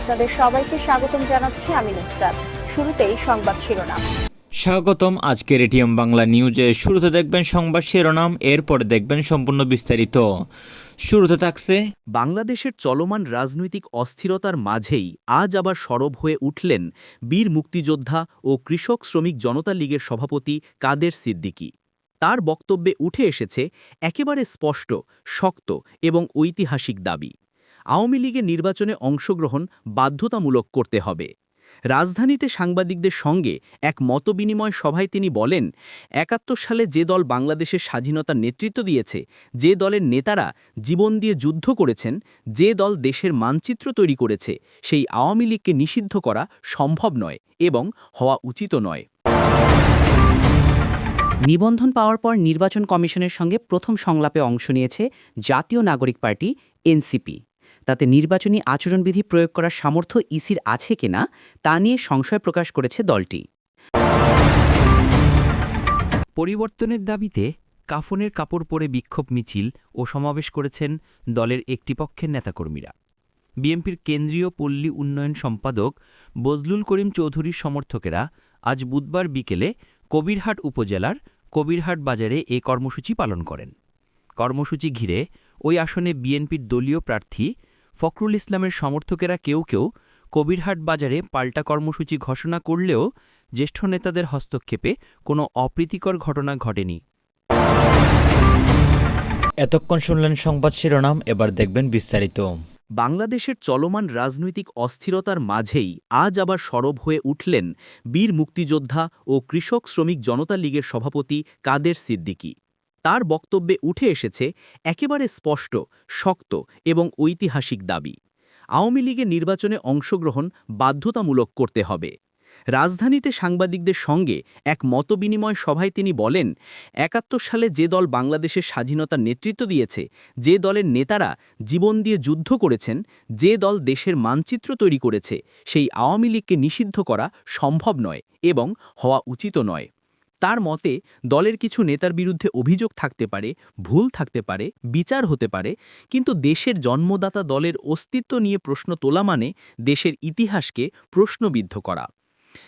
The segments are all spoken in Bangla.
আপনাদের সবাইকে স্বাগতম জানাচ্ছি আমি নুসরাত। শুরুতেই সংবাদ শিরোনাম। স্বাগতম আজকের এটিএম বাংলা নিউজে। শুরুতে দেখবেন সংবাদ শিরোনাম এরপরে দেখবেন সম্পূর্ণ বিস্তারিত। শুরুতে থাকছে বাংলাদেশের চলমান রাজনৈতিক অস্থিরতার মাঝেই আজ আবার সরব হয়ে উঠলেন বীর মুক্তিযোদ্ধা ও কৃষক শ্রমিক জনতা লীগের সভাপতি কাদের সিদ্দিকী। তার বক্তব্যে উঠে এসেছে একেবারে স্পষ্ট শক্ত এবং ঐতিহাসিক দাবি। আওয়ামী লীগের নির্বাচনে অংশগ্রহণ বাধ্যতামূলক করতে হবে। রাজধানীতে সাংবাদিকদের সঙ্গে এক মতবিনিময় সভায় তিনি বলেন, একাত্তর সালে যে দল বাংলাদেশের স্বাধীনতার নেতৃত্ব দিয়েছে, যে দলের নেতারা জীবন দিয়ে যুদ্ধ করেছেন, যে দল দেশের মানচিত্র তৈরি করেছে, সেই আওয়ামী লীগকে নিষিদ্ধ করা সম্ভব নয় এবং হওয়া উচিত নয়। নিবন্ধন পাওয়ার পর নির্বাচন কমিশনের সঙ্গে প্রথম সংলাপে অংশ নিয়েছে জাতীয় নাগরিক পার্টি, এনসিপি। তাতে নির্বাচনী আচরণবিধি প্রয়োগ করার সামর্থ্য ইসির আছে কিনা তা নিয়ে সংশয় প্রকাশ করেছে দলটি। পরিবর্তনের দাবিতে কাফনের কাপড় পরে বিক্ষোভ মিছিল ও সমাবেশ করেছেন দলের একটি পক্ষের নেতাকর্মীরা। বিএনপির কেন্দ্রীয় পল্লী উন্নয়ন সম্পাদক বজলুল করিম চৌধুরীর সমর্থকেরা আজ বুধবার বিকেলে কবিরহাট উপজেলার কবিরহাট বাজারে এ কর্মসূচি পালন করেন। কর্মসূচি ঘিরে ওই আসনে বিএনপির দলীয় প্রার্থী ফখরুল ইসলামের সমর্থকেরা কেউ কেউ কবিরহাট বাজারে পাল্টা কর্মসূচি ঘোষণা করলেও জ্যেষ্ঠ নেতাদের হস্তক্ষেপে কোনো অপ্রীতিকর ঘটনা ঘটেনি। এতক্ষণ শুনলেন সংবাদ শিরোনাম এবার দেখবেন বিস্তারিত। বাংলাদেশের চলমান রাজনৈতিক অস্থিরতার মাঝেই আজ আবার সরব হয়ে উঠলেন বীর মুক্তিযোদ্ধা ও কৃষক শ্রমিক জনতা লীগের সভাপতি কাদের সিদ্দিকী। তার বক্তব্যে উঠে এসেছে একেবারে স্পষ্ট, শক্ত এবং ঐতিহাসিক দাবি। আওয়ামী লীগের নির্বাচনে অংশগ্রহণ বাধ্যতামূলক করতে হবে। রাজধানীতে সাংবাদিকদের সঙ্গে এক মতবিনিময় সভায় তিনি বলেন, একাত্তর সালে যে দল বাংলাদেশের স্বাধীনতার নেতৃত্ব দিয়েছে, যে দলের নেতারা জীবন দিয়ে যুদ্ধ করেছেন, যে দল দেশের মানচিত্র তৈরি করেছে, সেই আওয়ামী লীগকে নিষিদ্ধ করা সম্ভব নয় এবং হওয়া উচিত নয়। তার মতে, দলের কিছু নেতার বিরুদ্ধে অভিযোগ থাকতে পারে, ভুল থাকতে পারে, বিচার হতে পারে, কিন্তু দেশের জন্মদাতা দলের অস্তিত্ব নিয়ে প্রশ্ন তোলা মানে দেশের ইতিহাসকে প্রশ্নবিদ্ধ করা।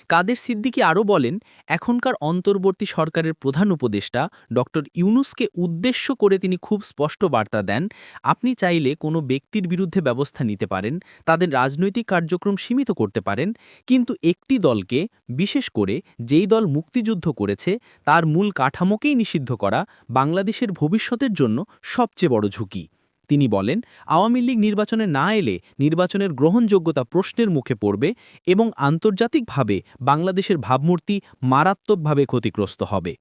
কাদের সিদ্দিকী আরও বলেন, এখনকার অন্তর্বর্তী সরকারের প্রধান উপদেষ্টা ড. ইউনুসকে উদ্দেশ্য করে তিনি খুব স্পষ্ট বার্তা দেন, আপনি চাইলে কোনো ব্যক্তির বিরুদ্ধে ব্যবস্থা নিতে পারেন, তাদের রাজনৈতিক কার্যক্রম সীমিত করতে পারেন, কিন্তু একটি দলকে, বিশেষ করে যেই দল মুক্তিযুদ্ধ করেছে, তার মূল কাঠামোকেই নিষিদ্ধ করা বাংলাদেশের ভবিষ্যতের জন্য সবচেয়ে বড় ঝুঁকি। তিনি বলেন, আওয়ামী লীগ নির্বাচনে না এলে নির্বাচনের গ্রহণযোগ্যতা প্রশ্নের মুখে পড়বে এবং আন্তর্জাতিকভাবে বাংলাদেশের ভাবমূর্তি মারাত্মকভাবে ক্ষতিগ্রস্ত হবে।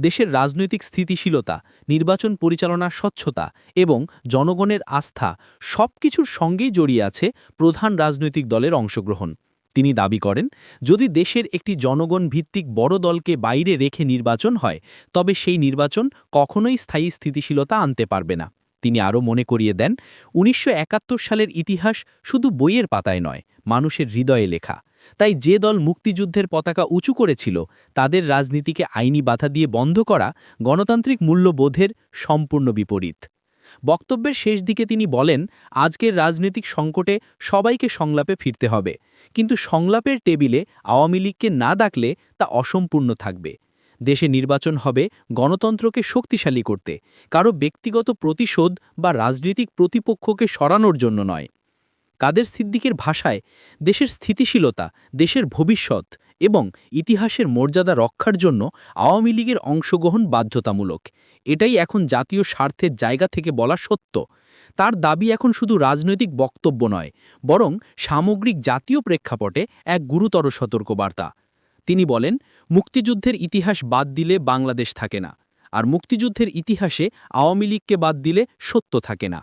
দেশের রাজনৈতিক স্থিতিশীলতা, নির্বাচন পরিচালনার স্বচ্ছতা এবং জনগণের আস্থা সব কিছুর সঙ্গেই জড়িয়ে আছে প্রধান রাজনৈতিক দলের অংশগ্রহণ। তিনি দাবি করেন, যদি দেশের একটি জনগণ ভিত্তিক বড় দলকে বাইরে রেখে নির্বাচন হয়, তবে সেই নির্বাচন কখনোই স্থায়ী স্থিতিশীলতা আনতে পারবে না। তিনি আরও মনে করিয়ে দেন, উনিশশো একাত্তর সালের ইতিহাস শুধু বইয়ের পাতায় নয়, মানুষের হৃদয়ে লেখা। তাই যে দল মুক্তিযুদ্ধের পতাকা উঁচু করেছিল, তাদের রাজনীতিকে আইনি বাধা দিয়ে বন্ধ করা গণতান্ত্রিক মূল্যবোধের সম্পূর্ণ বিপরীত। বক্তব্যের শেষ দিকে তিনি বলেন, আজকের রাজনৈতিক সংকটে সবাইকে সংলাপে ফিরতে হবে, কিন্তু সংলাপের টেবিলে আওয়ামী লীগকে না ডাকলে তা অসম্পূর্ণ থাকবে। দেশে নির্বাচন হবে গণতন্ত্রকে শক্তিশালী করতে, কারও ব্যক্তিগত প্রতিশোধ বা রাজনৈতিক প্রতিপক্ষকে সরানোর জন্য নয়। কাদের সিদ্দিকের ভাষায়, দেশের স্থিতিশীলতা, দেশের ভবিষ্যৎ এবং ইতিহাসের মর্যাদা রক্ষার জন্য আওয়ামী লীগের অংশগ্রহণ বাধ্যতামূলক। এটাই এখন জাতীয় স্বার্থের জায়গা থেকে বলা সত্য। তার দাবি এখন শুধু রাজনৈতিক বক্তব্য নয়, বরং সামগ্রিক জাতীয় প্রেক্ষাপটে এক গুরুতর সতর্কবার্তা। তিনি বলেন মুক্তিযুদ্ধের ইতিহাস বাদ দিলে বাংলাদেশ থাকে না, আর মুক্তিযুদ্ধের ইতিহাসে আওয়ামী লীগকে বাদ দিলে সত্য থাকে না।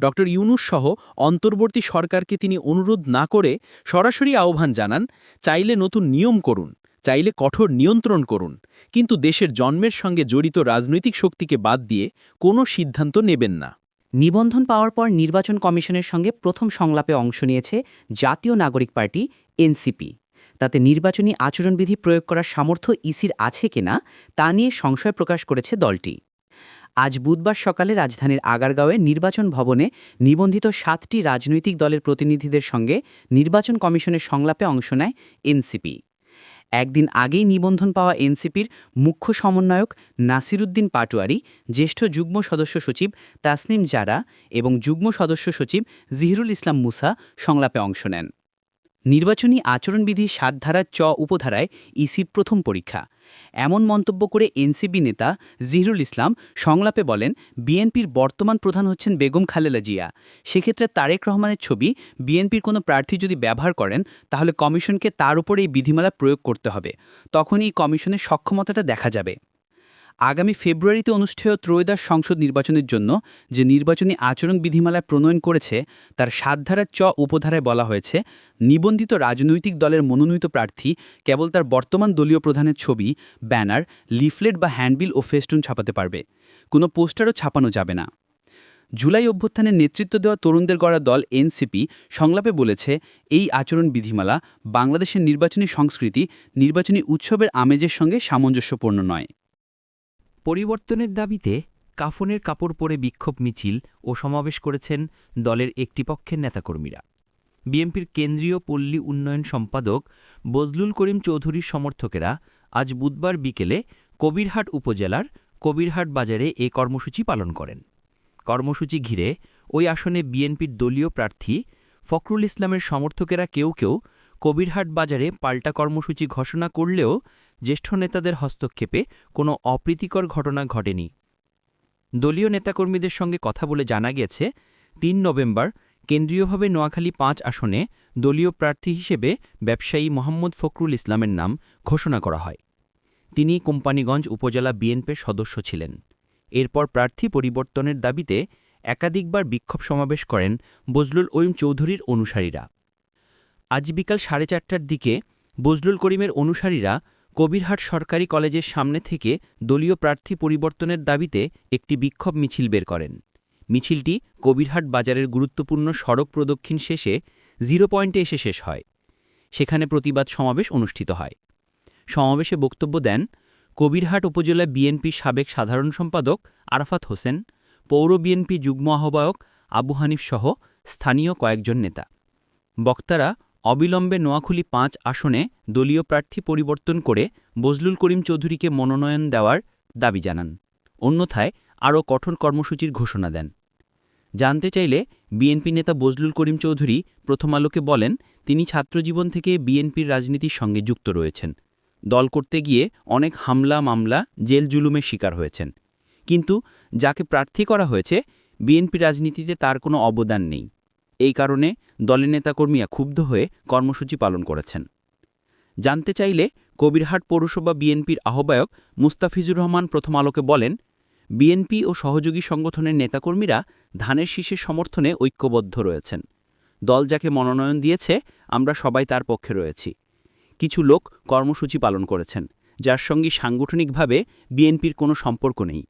ড. ইউনুস সহ অন্তর্বর্তী সরকারকে তিনি অনুরোধ না করে সরাসরি আহ্বান জানান, চাইলে নতুন নিয়ম করুন, চাইলে কঠোর নিয়ন্ত্রণ করুন, কিন্তু দেশের জন্মের সঙ্গে জড়িত রাজনৈতিক শক্তিকে বাদ দিয়ে কোনো সিদ্ধান্ত নেবেন না। নিবন্ধন পাওয়ার পর নির্বাচন কমিশনের সঙ্গে প্রথম সংলাপে অংশ নিয়েছে জাতীয় নাগরিক পার্টি, এনসিপি। তাতে নির্বাচনী আচরণবিধি প্রয়োগ করার সামর্থ্য ইসির আছে কিনা তা নিয়ে সংশয় প্রকাশ করেছে দলটি। আজ বুধবার সকালে রাজধানীর আগারগাঁওয়ে নির্বাচন ভবনে নিবন্ধিত সাতটি রাজনৈতিক দলের প্রতিনিধিদের সঙ্গে নির্বাচন কমিশনের সংলাপে অংশ নেয় এনসিপি। একদিন আগেই নিবন্ধন পাওয়া এনসিপির মুখ্য সমন্বয়ক নাসিরুদ্দিন পাটোয়ারি, জ্যেষ্ঠ যুগ্ম সদস্য সচিব তাসনিম জারা এবং যুগ্ম সদস্য সচিব জিহিরুল ইসলাম মুসা সংলাপে অংশ নেন। নির্বাচনী আচরণবিধি সাত ধারার চ উপধারায় ইসির প্রথম পরীক্ষা। এমন মন্তব্য করে এনসিপি নেতা জিহরুল ইসলাম সংলাপে বলেন, বিএনপির বর্তমান প্রধান হচ্ছেন বেগম খালেলা জিয়া। সেক্ষেত্রে তারেক রহমানের ছবি, বিএনপির কোনো প্রার্থী যদি ব্যবহার করেন, তাহলে কমিশনকে তার উপর এই বিধিমালা প্রয়োগ করতে হবে। তখনই কমিশনের সক্ষমতাটা দেখা যাবে। আগামী ফেব্রুয়ারিতে অনুষ্ঠেয় ত্রয়োদশ সংসদ নির্বাচনের জন্য যে নির্বাচনী আচরণ বিধিমালা প্রণয়ন করেছে, তার সাত ধারার চ উপধারায় বলা হয়েছে, নিবন্ধিত রাজনৈতিক দলের মনোনীত প্রার্থী কেবল তার বর্তমান দলীয় প্রধানের ছবি, ব্যানার, লিফলেট বা হ্যান্ডবিল ও ফেস্টুন ছাপাতে পারবে। কোনো পোস্টারও ছাপানো যাবে না। জুলাই অভ্যুত্থানের নেতৃত্ব দেওয়া তরুণদের গড়া দল এনসিপি সংলাপে বলেছে, এই আচরণ বিধিমালা বাংলাদেশের নির্বাচনী সংস্কৃতি, নির্বাচনী উৎসবের আমেজের সঙ্গে সামঞ্জস্যপূর্ণ নয়। পরিবর্তনের দাবিতে কাফনের কাপড় পরে বিক্ষোভ মিছিল ও সমাবেশ করেছেন দলের একটি পক্ষের নেতাকর্মীরা। বিএনপির কেন্দ্রীয় পল্লী উন্নয়ন সম্পাদক বজলুল করিম চৌধুরীর সমর্থকেরা আজ বুধবার বিকেলে কবিরহাট উপজেলার কবিরহাট বাজারে এ কর্মসূচি পালন করেন। কর্মসূচি ঘিরে ওই আসনে বিএনপির দলীয় প্রার্থী ফখরুল ইসলামের সমর্থকেরা কেউ কেউ কবিরহাট বাজারে পাল্টা কর্মসূচি ঘোষণা করলেও জ্যেষ্ঠ নেতাদের হস্তক্ষেপে কোনো অপ্রীতিকর ঘটনা ঘটেনি। দলীয় নেতাকর্মীদের সঙ্গে কথা বলে জানা গেছে, তিন নভেম্বর কেন্দ্রীয়ভাবে নোয়াখালী পাঁচ আসনে দলীয় প্রার্থী হিসেবে ব্যবসায়ী মোহাম্মদ ফখরুল ইসলামের নাম ঘোষণা করা হয়। তিনি কোম্পানীগঞ্জ উপজেলা বিএনপির সদস্য ছিলেন। এরপর প্রার্থী পরিবর্তনের দাবিতে একাধিকবার বিক্ষোভ সমাবেশ করেন বজলুল ওইম চৌধুরীর অনুসারীরা। আজ বিকাল সাড়ে চারটার দিকে বজলুল করিমের অনুসারীরা কবিরহাট সরকারি কলেজের সামনে থেকে দলীয় প্রার্থী পরিবর্তনের দাবিতে একটি বিক্ষোভ মিছিল বের করেন। মিছিলটি কবিরহাট বাজারের গুরুত্বপূর্ণ সড়ক প্রদক্ষিণ শেষে জিরো পয়েন্টে এসে শেষ হয়। সেখানে প্রতিবাদ সমাবেশ অনুষ্ঠিত হয়। সমাবেশে বক্তব্য দেন কবিরহাট উপজেলা বিএনপি সাবেক সাধারণ সম্পাদক আরাফাত হোসেন, পৌর বিএনপি যুগ্ম আহ্বায়ক আবু হানিফ সহ স্থানীয় কয়েকজন নেতা। বক্তারা অবিলম্বে নোয়াখুলি পাঁচ আসনে দলীয় প্রার্থী পরিবর্তন করে বজলুল করিম চৌধুরীকে মনোনয়ন দেওয়ার দাবি জানান। অন্যথায় আরও কঠোর কর্মসূচির ঘোষণা দেন। জানতে চাইলে বিএনপি নেতা বজলুল করিম চৌধুরী প্রথম আলোকে বলেন, তিনি ছাত্রজীবন থেকে বিএনপির রাজনীতির সঙ্গে যুক্ত রয়েছেন। দল করতে গিয়ে অনেক হামলা, মামলা, জেল জুলুমের শিকার হয়েছেন। কিন্তু যাকে প্রার্থী করা হয়েছে, বিএনপি রাজনীতিতে তার কোনো অবদান নেই। এই কারণে দলের নেতাকর্মীরা ক্ষুব্ধ হয়ে কর্মসূচি পালন করেছেন। জানতে চাইলে কবিরহাট পৌরসভা বিএনপির আহ্বায়ক মুস্তাফিজুর রহমান প্রথম আলোকে বলেন, বিএনপি ও সহযোগী সংগঠনের নেতাকর্মীরা ধানের শীষের সমর্থনে ঐক্যবদ্ধ রয়েছেন। দল যাকে মনোনয়ন দিয়েছে, আমরা সবাই তার পক্ষে রয়েছি। কিছু লোক কর্মসূচি পালন করেছেন, যার সঙ্গে সাংগঠনিকভাবে বিএনপির কোনো সম্পর্ক নেই।